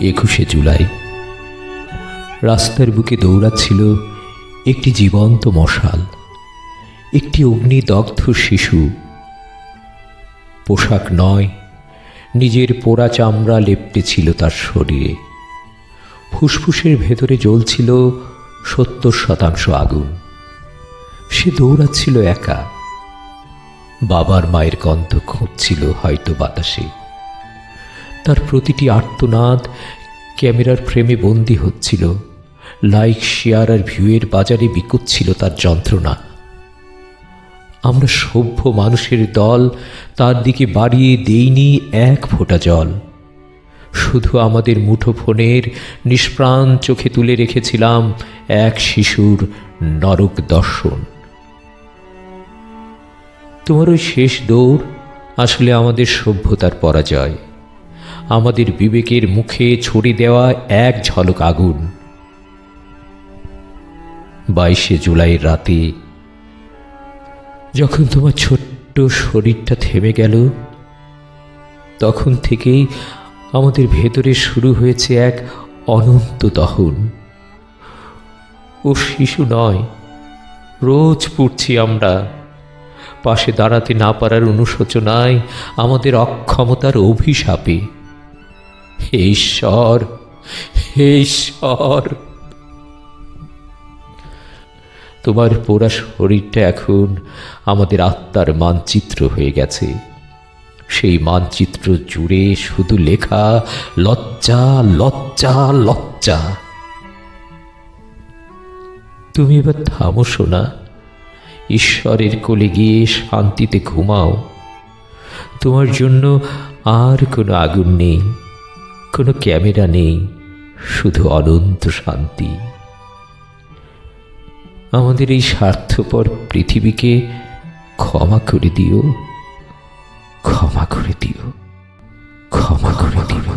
একুশে জুলাই। রাস্তার বুকে দৌড়াচ্ছিল একটি জীবন্ত মশাল, একটি অগ্নিদগ্ধ শিশু। পোশাক নয়, নিজের পোড়া চামড়া লেপটে ছিল তার শরীরে। ফুসফুসের ভেতরে জ্বলছিল সত্তর শতাংশ আগুন। সে দৌড়াচ্ছিল একা। বাবার মায়ের গন্ধ খুঁজছিল হয়তো বাতাসে। তার প্রতিটি আর্তনাদ ক্যামেরার ফ্রেমে বন্দি হচ্ছিল। লাইক শেয়ার আর ভিউয়ের বাজারে বিকুচ্ছিল তার যন্ত্রণা। আমরা সভ্য মানুষের দল তার দিকে বাড়িয়ে দেইনি এক ফোঁটা জল। শুধু আমাদের মুঠোফোনের নিষ্প্রাণ চোখে তুলে রেখেছিলাম এক শিশুর নরক দর্শন। তোমার ওই শেষ দৌড় আসলে আমাদের সভ্যতার পরাজয়। আমাদের বিবেকের মুখে ছড়ি দেওয়া এক ঝলক আগুন। বাইশে জুলাইয়ের রাতে যখন তোমার ছোট্ট শরীরটা থেমে গেল, তখন থেকেই আমাদের ভেতরে শুরু হয়েছে এক অনন্ত দহন। ও শিশু নয়, রোজ পড়ছি আমরা। পাশে দাঁড়াতে না পারার অনুশোচনায় আমাদের অক্ষমতার অভিশাপে। হে ঈশ্বর হে ঈশ্বর। তোমার পোড়া শরীরটা এখন আমাদের আত্মার মানচিত্র হয়ে গেছে। সেই মানচিত্র জুড়ে শুধু লেখা, লজ্জা লজ্জা লজ্জা। তুমি এবার থামো শোনা ঈশ্বরের কোলে গিয়ে শান্তিতে ঘুমাও। তোমার জন্য আর কোনো আগুন নেই। কোনো ক্যামেরা নেই, শুধু অনন্ত শান্তি। আমাদের এই স্বার্থপর পৃথিবীকে ক্ষমা করে দিও, ক্ষমা করে দিও, ক্ষমা করে দিও।